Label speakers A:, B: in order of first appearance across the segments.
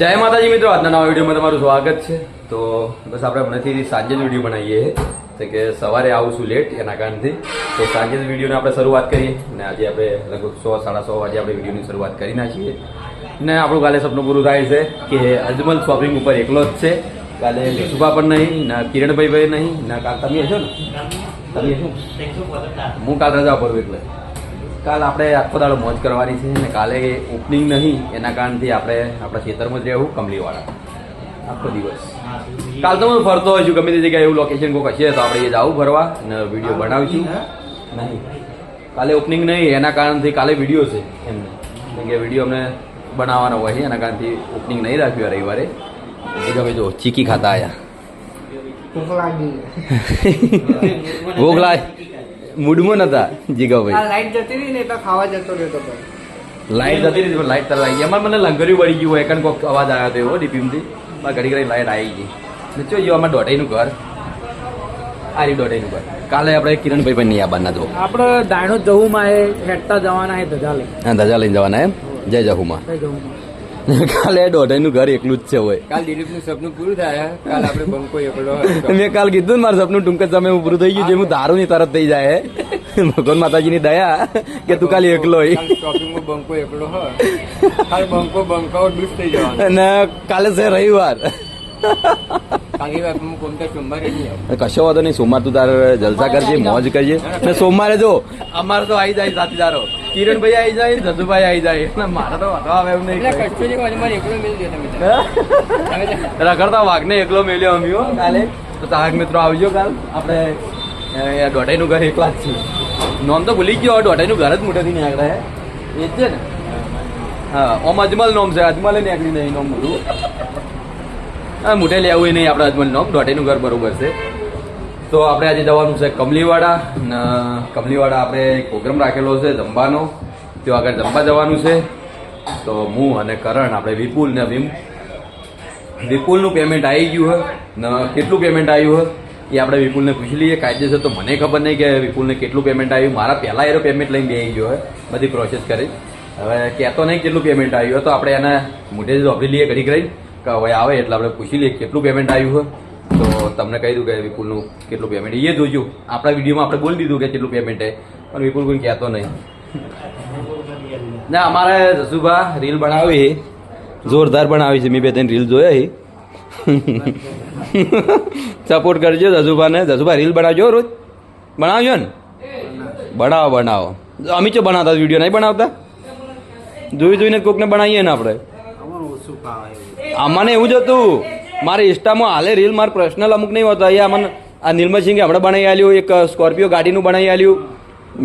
A: જય માતાજી મિત્રો આજના નવા વિડીયોમાં તમારું સ્વાગત છે. તો બસ આપણે હમણાંથી સાંજે જ વીડિયો બનાવીએ. છે કે સવારે આવું છું લેટ એના કારણથી. તો સાંજે જ વિડીયોની આપણે શરૂઆત કરીએ. અને આજે આપણે લગભગ સો સાડા સો વાગે આપણે વિડીયોની શરૂઆત કરી નાખીએ. ને આપણું કાલે સપનું પૂરું થાય છે કે અજમલ શોપિંગ ઉપર એકલો જ છે. કાલે સુભા પણ નહીં ના કિરણભાઈ ભાઈ નહીં ના કાલ તમે હશો ને? તમે હું કાલ રજા પર એટલે. કાલ આપણે આખો દાડો મોજ કરવાની છે ને કાલે ઓપનિંગ નહીં એના કારણથી આપણે આપણા ખેતરમાં જ રહેવું કમલીવાળા. આખો દિવસ. કાલ તો હું ફરતો છું ગમે તે જગ્યાએ એવું લોકેશન કોઈ હશે તો આપણે એ જાવું ફરવા અને વીડિયો બનાવીશું. નહીં. કાલે ઓપનિંગ નહીં એના કારણથી કાલે વીડિયો છે એમને કેમ કે વીડિયો અમને બનાવવાનો હોય છે એના કારણથી ઓપનિંગ નહીં રાખ્યું રવિવારે. એ ગમે જો ચીકી ખાતા આવ્યા
B: ભૂખ લાગી.
A: ભૂખ લાય મૂડમાં નતા જીગાભાઈ.
B: લાઈટ જતી રહી ને એટલે ખાવા જતો રહેતો
A: લાઈટ જતી રહી લાઈટ તરત લાગી. અમારે મને લંગર્યું પડી ગયું હોય કારણ કોક અવાજ આવ્યો હતો એવો ડીપીમથી. મારે ઘડી ઘડી લાઈટ આવી ગઈ. ને જો અમારે દોઢાઈનું ઘર. આરી દોઢાઈનું ઘર. કાલે આપણે કિરણભાઈ પણ નહીં આવવાના જો
B: આપણે દાણો જવું માં હેઠતા જવાના હે ધજા લઈ.
A: હા ધજા લઈને જવાના એમ? જય જહુમાં.
B: જવું
A: કાલે દોઢાઈનું ઘર એકલું જ છે હોય
C: કાલ દિલીપનું સપનું પૂરું થાય કાલ આપણે બંકો એકલો
A: મેં કાલ કીધું ને મારું સપનું ટૂંક જ સમય પૂરું થઈ ગયું જે હું ધારું ની તરત થઈ જાય ભગવાન માતાજીની દયા કે તું કાલે એકલો
C: બંકો એકલો કાલ બંકો બંકાઓ ડૂસ થઈ જવાનો.
A: અને કાલે છે રવિવાર. કશો વાંધો નહીં સોમવાર તું તારે જલસા કરજે મોજ કરજે. ને સોમવારે જો અમારે તો આવી જાય સાથીદારો કિરણભાઈ આવી જાય જદુભાઈ આવી જાય. એટલે મારા તો વાંધો આવે એમ નહીં. રખડતા વાઘને એકલો મેલ્યો અમ્યો કાલે. તો તારક મિત્રો આવજો કાલ. આપણે દોઢાઈનું ઘર એકલા જ છીએ. નોમ તો ભૂલી ગયો દોઢાઈનું ઘર જ મોટેથી નહીં આગળ એ જ છે ને? હા ઓમ અજમલ નોમ છે અજમલે નીકળી નહીં નોમ મોટું હા મોટે લેવું નહીં આપણે અજમલ નોમ. દોઢાઈનું ઘર બરોબર છે. તો આપણે આજે જવાનું છે કમલીવાડા ને કમલીવાડા આપણે એક પ્રોગ્રામ રાખેલો છે જમવાનો. તો આગળ જમવા જવાનું છે. તો હું અને કરણ, આપણે વિપુલ ને વિમ વિપુલનું પેમેન્ટ આવી ગયું હોય ને કેટલું પેમેન્ટ આવ્યું હોય એ આપણે વિપુલને પૂછી લઈએ. કાયદેસર તો મને ખબર નહીં કે વિપુલને કેટલું પેમેન્ટ આવ્યું. મારા પહેલાં એનો પેમેન્ટ લઈને બેસી ગયો હોય બધી પ્રોસેસ કરી. હવે કહેતો નહીં કેટલું પેમેન્ટ આવ્યું તો આપણે એને મોઢે જ વાપરી લઈએ ઘડી કરી કે હવે આવે એટલે આપણે પૂછી લઈએ કેટલું પેમેન્ટ આવ્યું હોય તો તમને કહી દઉં કે વિપુલનું કેટલું પેમેન્ટ એ જોયું. આપણા વિડીયોમાં આપણે બોલી દીધું કે કેટલું પેમેન્ટ છે. પણ વિપુલ કોઈ કહેતો નહીં. ના અમારે જસુભા રીલ બનાવી. જોરદાર બનાવી છે. મેં બે ત્રણ રીલ જોયા સપોર્ટ કરજો જસુભાને. જસુભા રીલ બનાવજો રોજ. બનાવજો ને? બનાવો બનાવો. અમે ચો બનાવતા વીડિયો નહીં બનાવતા? જોઈ જોઈને કોકને બનાવીએ ને આપણે. આમાં એવું જ હતું. મારે ઇન્સ્ટામાં હાલે રીલ, મારે પર્સનલ અમુક નહીં હોતા. અહીંયા મને આ નિર્મલસિંહે હમણાં બનાવી આલ્યું, એક સ્કોર્પિયો ગાડીનું બનાવી આલ્યું.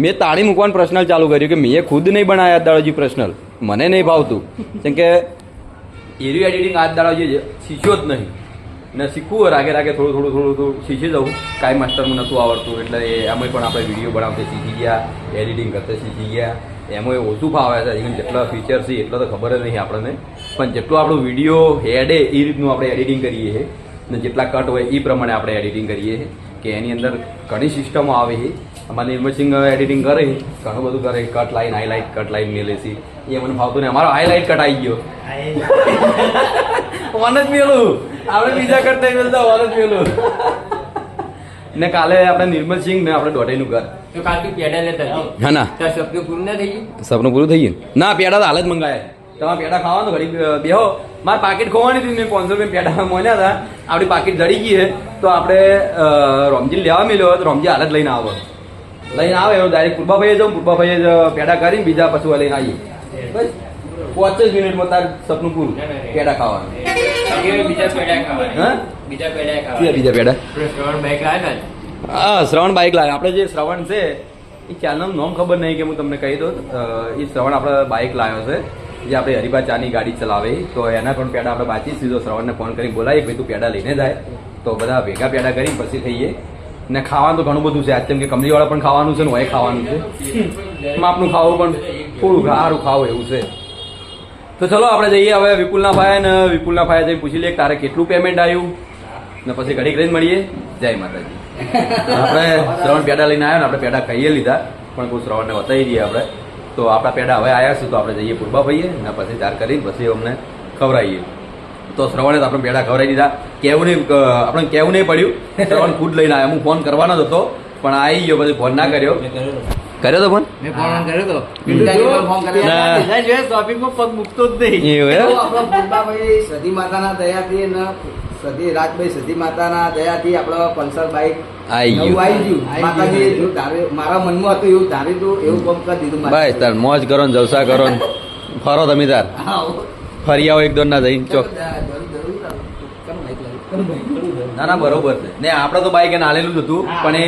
A: મેં તાળી મૂકવાનું પર્સનલ ચાલુ કર્યું કે મેં ખુદ નહીં બનાવ્યા દાડોજી પર્સનલ મને નહીં ભાવતું. કેમ કે એરિયો એડિટિંગ આજ દાડોજી શીખ્યો જ નહીં. ને શીખવું રાગે રાગે થોડું થોડું થોડું થોડું શીખી જવું. કાંઈ માસ્ટરમાં નહોતું આવડતું, એટલે એમાં પણ આપણે વીડિયો બનાવતા શીખી ગયા એડિટિંગ કરતા શીખી ગયા. એમાં એ ઓછું ફાવે છે. જેટલા ફીચર છે એટલો તો ખબર જ નહીં આપણને. પણ જેટલું આપણું વીડિયો હેડે એ રીતનું આપણે એડિટિંગ કરીએ છીએ ને જેટલા કટ હોય એ પ્રમાણે આપણે એડિટિંગ કરીએ છીએ કે એની અંદર ઘણી સિસ્ટમો આવે છે. અમારે નિર્મસિંગ એડિટિંગ કરે ઘણું બધું કરે cut line highlight cut line મેલે છે. એ મને ફાવતું નહીં. અમારો હાઈલાઇટ કટ આવી ગયો. વન જ મેલું. આપણે બીજા કટ નહીં મેલતા વન જ મેલું. ને કાલે આપણે નિર્મલસિંહ ને આપણે દોઢાઈનું ઘર
C: તો કાલ પેડા લેતા
A: હા ના.
C: તાર સપનું પૂરું ના થઈ ગયું?
A: સપનું પૂરું થઈ ગયું. ના પેડા તો હાલ જ મંગાયા તમારે પેડા ખાવાનું ઘડી બેહો. મારે પાકીટ ખોવાની હતી મેં પાંચસો રૂપિયા પેડા મોન્યા હતા. આપણી પાકીટ જડી ગઈ છે. તો આપણે રોમજી લેવા મેલ્યો તો રોમજી હાલ જ લઈને આવો. લઈને આવે એવું ડાયરેક્ટ પૂર્બાભાઈએ જાઉં પૂર્બાભાઈએ જ પેડા કરીને બીજા પછી લઈને આવીએ. બસ. પાંચ જ મિનિટમાં તાર સપનું પૂરું. પેડા ખાવાનું.
C: બીજા પેડા
A: હા?
C: બીજા પેડા
A: બીજા પેડા હા, શ્રવણ બાઇક લાવે. આપણે જે શ્રવણ છે, એ ચેનલનું નામ ખબર નહીં કે હું તમને કહી દઉં. એ શ્રવણ આપણે બાઇક લાવ્યો છે, જે આપણે હરિભા ચાની ગાડી ચલાવે. તો એના પણ પેડા આપણે બાચી સીધો શ્રવણને ફોન કરી બોલાવી ભાઈ તું પેડા લઈને જાય. તો બધા ભેગા પેડા કરી પછી થઈએ. ને ખાવાનું તો ઘણું બધું છે. આજ કે કમલીવાળા પણ ખાવાનું છે ને હોય ખાવાનું છે. માપનું ખાવું પણ થોડું સારું ખાવું એવું છે. તો ચલો, આપણે જઈએ હવે વિપુલના ભાઈ ને વિપુલના ભાઈ જઈને પૂછી લઈએ તારે કેટલું પેમેન્ટ આવ્યું. ને પછી ઘડી કરીને મળીએ. જય માતાજી. આપણે શ્રવણ પેડા લઈને આવ્યા ને આપણે પેડા ખાઈએ લીધા. પણ કોઈ શ્રવણને બતાવી દઈએ આપણે. તો આપણા પેડા હવે આવ્યા છે તો આપણે જઈએ પૂર્બા ભાઈએ ને પછી ત્યાર કરીને પછી અમને ખવડાવીએ. તો શ્રવણે તો આપણે પેડા ખવડાવી દીધા. કેવું નહીં આપણે કેવું નહીં પડ્યું. શ્રવણ ખુદ લઈને આવ્યા. હું ફોન કરવાનો જ હતો પણ આવી ગયો પછી ફોન ના કર્યો. કર્યો તો. ફોન?
C: મેં ફોન કર્યો તો.
A: ના.
B: શોપિંગમાં પગ મૂકતો જ નહીં.
A: એવું
C: સતી માતાના દયાથી સતી રાજભાઈ સધી માતાના દયાથી આપણો પલ્સર બાઈક
A: આઈ ગયું.
C: આવી ગયું. માતાજીએ મારા મનમાં હતું એવું ધારી હતું એવું કામ કરી દીધું
A: બસ તાર મોજ કરો ને જલસા કરો ને. ફરો તમે તાર. ફરી આવો એક દોર ના જઈને ચોક. ના ના બરોબર છે. ને આપણે તો બાઈક એને હાલેલું જ હતું પણ એ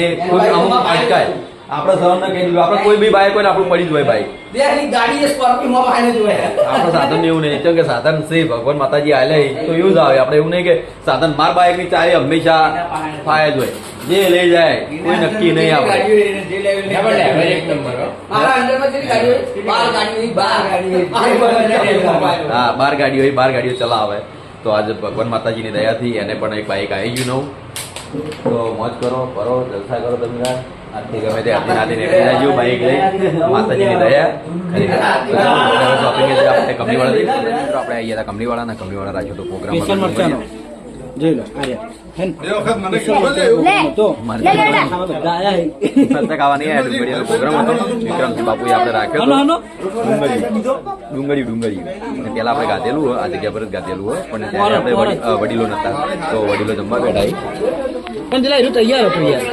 A: અમુક અટકાય. આપણે સહન ના કહી દીધું આપણે કોઈ બી બાઈક હોય ને આપણું પડી જ હોય બાઈક.
C: ગાડી સ્કોર્પિયો માં જોયા
A: આપણે સાધન એવું નહીં કેમ કે સાધન છે ભગવાન માતાજી આલે તો એવું જ આવે. આપણે એવું નહીં કે સાધન માર બાઈકની ચાવી હંમેશા ફાય જ હોય. જે લઈ જાય કોઈ નક્કી નહીં આપણે.
C: એક નંબર.
A: હા. બાર ગાડીઓ બાર ગાડીઓ ચલાવે. તો આજે ભગવાન માતાજીની દયાથી એને પણ એક બાઈક આવી ગયું નવું. તો મોજ કરો ફરો જલસા કરો તમે. આજથી ગમે તે આજથી નાથી નીકળી જાજો બાઈક લઈ માતાજીની દયા ખરેખર શોપિંગ આપણે કંપનીવાળા આપણે આવી ગયા કંપની વાળા ને કંપની વાળા રાખ્યો તો
B: સ્પેશિયલ મરચાનો
A: પ્રોગ્રામ
B: જોઈ લો
A: હતો આપણે. હતો ડુંગળી ડુંગળી પેલા આપણે ગાધેલું આ જગ્યા પર જ ગાધેલું હોય પણ ત્યારે આપણે વડીલો નતા તો વડીલો જમવા બેઠા.
B: પણ તૈયાર હતું યાર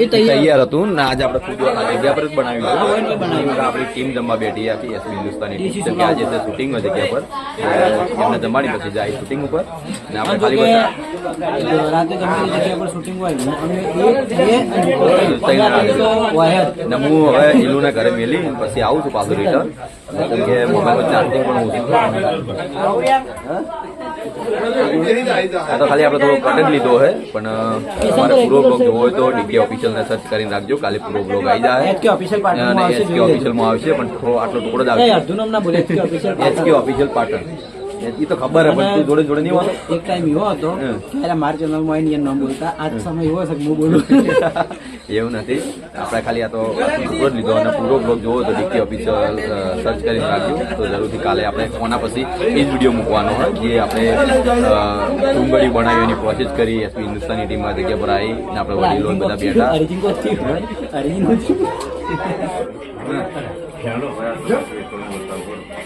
B: એ તૈયાર.
A: હતું ને આજે આપણે ફૂડ જગ્યા પર જ બનાવ્યું
B: હા,
A: હતું આપણી ટીમ જમવા બેઠી આખી એસબી હિન્દુસ્તાની ટીમ. આજે છે શૂટિંગ જગ્યા પર. એમને જમાડી પછી જાય શૂટિંગ ઉપર. ને આપણે ખાલી
B: રાતે ગમે જગ્યા પર શૂટિંગ હોય ને અમે એક બે અને
A: તૈયાર
B: રાતે. તો હોય જ.
A: ને હું હવે ઈલુને ઘરે મેલી પછી આવું છું પાછું રિટર્ન કેમ કે મોબાઈલ ચાર્જિંગ પણ ઓછું આ તો ખાલી આપણે થોડો કટ જ લીધો છે પણ તમારે પૂરો બ્લોગ જોવો હોય તો ડીકે ઓફિશિયલ ને સર્ચ કરીને રાખજો. કાલે પૂરો બ્લોગ આવી જાય. અને એચકે
B: જોઈ
A: ઓફિશિયલમાં આવશે પણ થોડો આટલો ટુકડો જ આવશે. HK official Patan. એ તો ખબર હે પણ તું જોડે જોડે નહીં
B: એક ટાઈમ એવો હતો. ત્યારે મારા ચેનલમાં આવીને એનું નામ બોલતા આજ સમય એવો છે હું બોલું.
A: એવું નથી. આપણે ખાલી આ તો ટુકડો લીધો અને પૂરો બ્લોગ જોવો તો ડીકે ઓફિશિયલ સર્ચ કરી રાખજો. તો જરૂરથી કાલે આપણે કોના પછી એ જ વીડિયો મૂકવાનો હોય જે આપણે ડુંગળી બનાવી એની પ્રોસેસ કરી એસપી હિન્દુસ્તાની ટીમમાં જગ્યા પર આવી ને આપણે વડીલો બધા બેઠા.
B: અરિજીન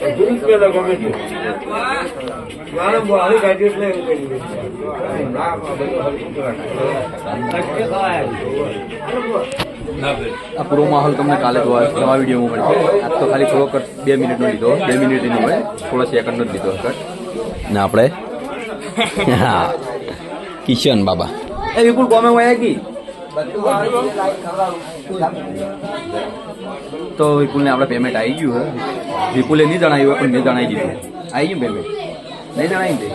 A: આ પૂરો માહોલ તમને કાલે જોવા નવા વિડીયોમાં મળશે. આજ તો ખાલી થોડો કટ બે મિનિટનો લીધો બે મિનિટનો હોય. થોડો સેકન્ડનો જ લીધો કટ ને આપણે? હા. કિશન બાબા. એ વિપુલ કોમે હોય કી? તો વિપુલને આપણે પેમેન્ટ આવી ગયું હે? વિપુલે નહીં જણાવ્યું હોય પણ મેં જણાવી દીધું. આવી ગયું પેમેન્ટ નહીં જણાવી દે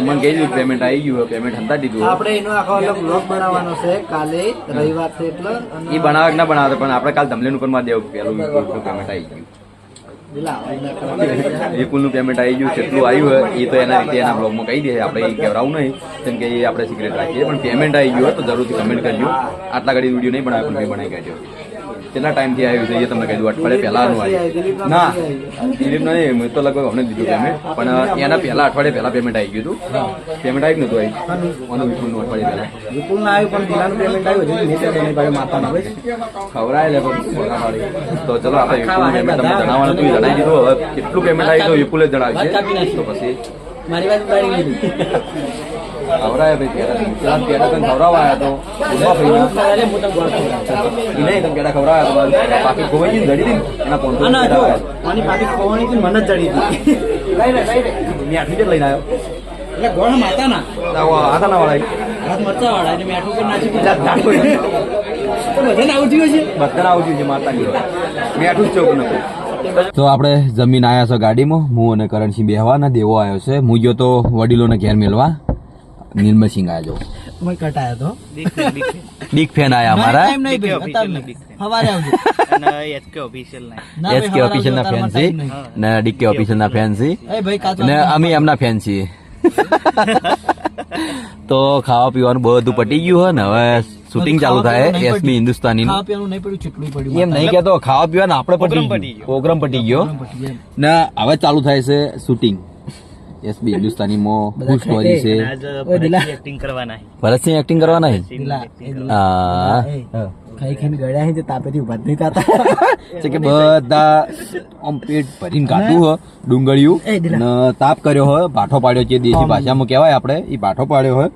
A: મને કહી દીધું પેમેન્ટ આવી ગયું પેમેન્ટ હંતા દીધું
B: આપણે એનો આખો અલગ બ્લોગ બનાવવાનો છે કાલે રવિવાર છે એટલે
A: એ બનાવે ના બનાવે પણ આપણે કાલ ધમલેન ઉપરમાં દેવું પેલું પેમેન્ટ આવી ગયું.
B: એના
A: પેમેન્ટ આવી ગયું કેટલું આવ્યું હોય, એ તો એના રીતે એના બ્લોગમાં કહી દે આપણે એ કહેવડાવું નહીં, કેમ કે એ આપણે સિક્રેટ રાખીએ. પણ પેમેન્ટ આવી ગયું હોય તો જરૂરથી કમેન્ટ કરજો. આટલા ઘડી વીડિયો નહીં બનાવે પણ મેં બનાવી કાઢ્યો કેટલા ટાઈમથી આવ્યું છે એ તમને કહી દઉં. અઠવાડિયા પહેલાનું આવ્યું. ના દિલીપ નહીં મેં તો લગભગ અમને દીધું પેમેન્ટ પણ એના પહેલા અઠવાડિયે પહેલા પેમેન્ટ આવી ગયું હતું. પેમેન્ટ આવી જ નતું આવ્યું ઓનું વિપુલનું અઠવાડિયે પહેલા.
B: વિપુલ ના આવ્યું પણ પેમેન્ટ આવ્યું હજુ મેં ત્યાં નહીં ભાઈ
A: ખવડાય લે પણ તો ચલો આપણે વિપુલનું પેમેન્ટ તમને જણાવવાનું હતું જણાવી દીધું. હવે કેટલું પેમેન્ટ આવ્યું તો વિપુલે જણાવ્યું
B: નાખી.
A: તો પછી?
B: મારી વાત ઉડાડી લીધી.
A: ખવડાય ભાઈ પેલા પેલા તને ખવડાવવા આવ્યા તો ઊભા ભાઈ નહીં તમે પેલા ખવડાવ્યા તો બાકી ખોવાઈ ને જડી ને? એના
B: ના ના આની પાછી ખોવાની હતી ને મને જ જડી હતી.
A: મેં આઠમી જ લઈને આવ્યો
B: એટલે ગોળ માતાના.
A: આવો હાથાના વાળા
B: હાથ મરચા વાળા એટલે મેઠું પર નાચી બધાને આવું થયું છે?
A: બધાને આવું છે માતાની મેં જ ચોક નતું તો આપણે જમીન આવ્યા છો ગાડીમાં. હું અને કરણસિંહ બેહવાના દેવો આવ્યો છે. હું ગયો તો વડીલોને ઘેર મેળવા નિર્મલસિંહ આવ્યો
B: મેં કટાયો તો.
A: બિગ ફેન આયા અમારા?
B: ટાઈમ નહીં ભાઈ અત્યારે નહીં. સવારે આવજો.
D: ના
B: ના ભાઈ,
A: એસકે
B: સવારે
A: ઓફિશિયલ ના ફેન
B: અત્યારે
A: છે.
B: time નહીં.
A: ને ડીકે ઓફિશિયલ ના ફેન છે.
B: એ ભાઈ કાચો
A: ને અમે એમના ફેન છીએ તો ખાવા પીવાનું બધું પટી ગયું હોય ને. હવે શૂટિંગ ચાલુ થાય એસબી હિન્દુસ્તાની
B: ખાવા પીવાનું નહીં પડ્યું ચીટલું પડ્યું.
A: એમ નહીં કેતો ખાવા પીવાનું આપણે પટી ગયું. પ્રોગ્રામ પટી ગયો.
B: પટી ગયું.
A: ને હવે ચાલુ થાય છે શૂટિંગ એસબી હિન્દુસ્તાની
B: મો
A: શું સ્ટોરી છે.
D: એક્ટિંગ કરવાના છે.
A: ભરતસિંહ એક્ટિંગ કરવાના. હા.
B: ખાઈ ખાઈને ગળ્યા છે તાપેથી ઊભા નહીં થતા.
A: છે કે બધા આમ પેટ ભરીને કાઢું હ ડુંગળીયું. ને તાપ કર્યો હોય ભાઠો પાડ્યો છે દેશી ભાષામાં કહેવાય આપણે એ ભાઠો પાડ્યો હોય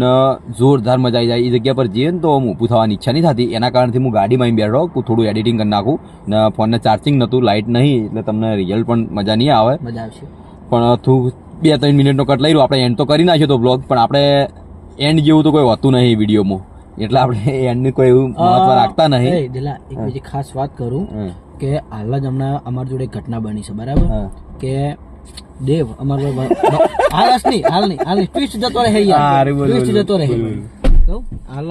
A: ને જોરદાર મજા આવી જાય એ જગ્યા પર જઈએ ને તો હું ઊભું થવાની ઈચ્છા નહીં થતી. એના કારણથી હું ગાડીમાં અહીં બેઠો હું થોડું એડિટિંગ કરી નાખું. ને ફોનને ચાર્જિંગ નહોતું લાઇટ નહીં એટલે તમને રિઝલ્ટ પણ મજા નહીં આવે.
B: મજા આવશે.
A: પણ થોડું બે ત્રણ મિનિટનો કટ લઈ લો આપણે એન્ડ તો કરી નાખ્યો તો બ્લોગ પણ આપણે એન્ડ જેવું તો કોઈ હોતું નહીં વિડીયોમાં. એટલે આપણે એન્ડની કોઈ એવું મહત્વ રાખતા નહીં.
B: દેલા એક બીજી ખાસ વાત કરું કે હાલ જ હમણાં અમારી જોડે ઘટના બની છે બરાબર? કે દેવ અમારો હાલ નહીં હાલ નહીં હાલ ટ્વિસ્ટ જતો રહે યાર. ટ્વિસ્ટ જતો રહે. હાલ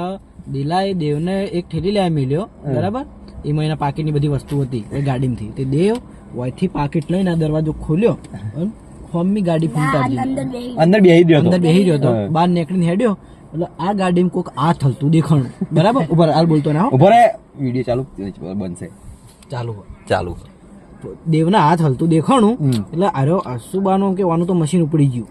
B: દિલાએ દેવને એક ઠેલી લેવા મળ્યો બરાબર? એ મહિના પાકીટની બધી વસ્તુ હતી એ ગાડીમાંથી તે દેવ વયથી પાકીટ લઈને આ દરવાજો ખોલ્યો ફોર્મની ગાડી ફૂંટાડી
A: અંદર બેહી ગયો.
B: અંદર
A: બેહી
B: બેસી રહ્યો હતો બહાર નીકળીને હેડ્યો. એટલે આ ગાડીમાં કોક આ થલતું દેખાણું. બરાબર? ઊભા હાલ બોલતો ના
A: ઊભા રહે. વીડિયો ચાલુ બનશે.
B: ચાલુ
A: ચાલુ.
B: દેવના હાથ હલતું દેખાણું. એટલે આરો આસુબાનો કે વાનું તો મશીન ઉપડી ગયું.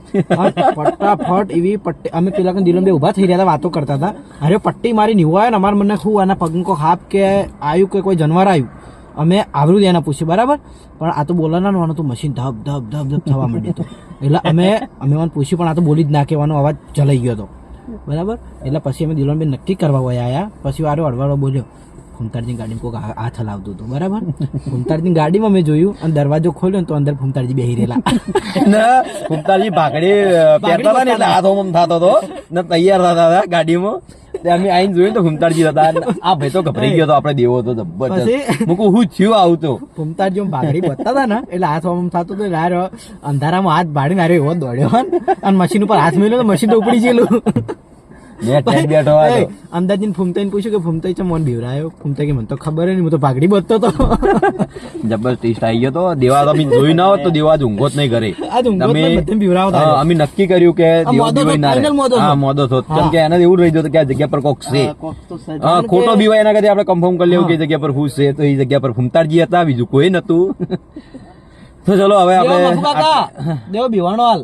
B: ફટાફટ એવી પટ્ટી અમે પેલા કે દિલમ બે ઊભા થઈ રહ્યા હતા વાતો કરતા હતા. અરે પટ્ટી મારી નિવાયો ને અમારે મને શું આના પગ કો હાપ કે આવ્યું કે કોઈ જનવર આવ્યું? અમે આવરું એના પૂછ્યું બરાબર? પણ આ તો બોલવાના વાનું તો મશીન ધબ ધબ ધબ ધબ થવા માંડ્યું હતું. એટલે અમે અમે મને પૂછ્યું પણ આ તો બોલી જ ના કહેવાનો અવાજ ચલાઈ ગયો હતો. બરાબર? એટલે પછી અમે દિલોન બેન નક્કી કરવા વયા આયા. પછી વારો અડવાળો બોલ્યો ફૂમતારજી ગાડીમાં કોઈક હાથ હલાવતું હતું. બરાબર? ફૂમતારજી ગાડીમાં મેં જોયું અને દરવાજો ખોલ્યો ને તો અંદર ફૂમતારજી બેહી રહેલા.
A: કુંતાલજી ભાગડી પહેરતા હતા ને એટલે હાથ ઓમ થતો હતો. ને તૈયાર થતા હતા ગાડીમાં. અમે આઈને જોયું તો ઘુમતાળજી હતા આ ભાઈ તો ગભરાઈ ગયો તો આપણે દેવો તો જબરજસ્ત? મૂકું હું થયું આવું તો.
B: ફૂમતારજી આમ ભાગડી બતતા હતા ને એટલે હાથ આમ થતો તો યાર અંધારામાં હાથ ભાડીને આવ્યો એવો દોડ્યો. અને મશીન ઉપર હાથ મેલ્યો તો મશીન તો ઉપડી ગયેલું.
A: બેઠો
B: અમદાજીને પૂછ્યું કે ફૂમતાઈ છે મોન બીવરાયો ફૂમતાઈ કે મને તો ખબર નહીં હું તો ભાગડી બધતો
A: તો. જબરદસ્ત આવી ગયો તો. દેવા તો અમે જોઈ ના હોત તો દેવા જ ઊંઘો જ નહીં ઘરે
B: હતા.
A: અમે નક્કી કર્યું કે દેવો
B: મોદો
A: બીવાય ના રહે. હા મોદો થતો કેમ કે એને એવું રહી ગયું કે આ જગ્યા પર કોક છે. હા ખોટો બીવાય એના કરતા આપણે કન્ફર્મ કરી લેવું કે એ જગ્યા પર હું છે તો એ જગ્યા પર ફૂમતાળજી હતા બીજું કોઈ નતું તો ચલો હવે આપણે
B: દેવો બીવાણો હાલ.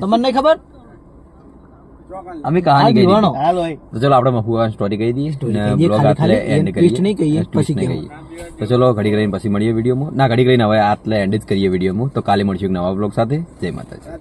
B: તમને ખબર?
A: અમે કહાની કહી તો ચલો આપણે મફુઆ સ્ટોરી કહી દઈએ
B: ખાલી
A: આટલે
B: એન્ડ કરીએ. કહીએ, પછી
A: કહીએ. તો ચલો ઘડી કરીને પછી મળીએ વિડીયોમાં ના ઘડી કરીને હવે આટલે એન્ડ જ કરીએ વિડીયોમાં તો કાલે મળશું એક નવા બ્લોગ સાથે. જય માતાજી.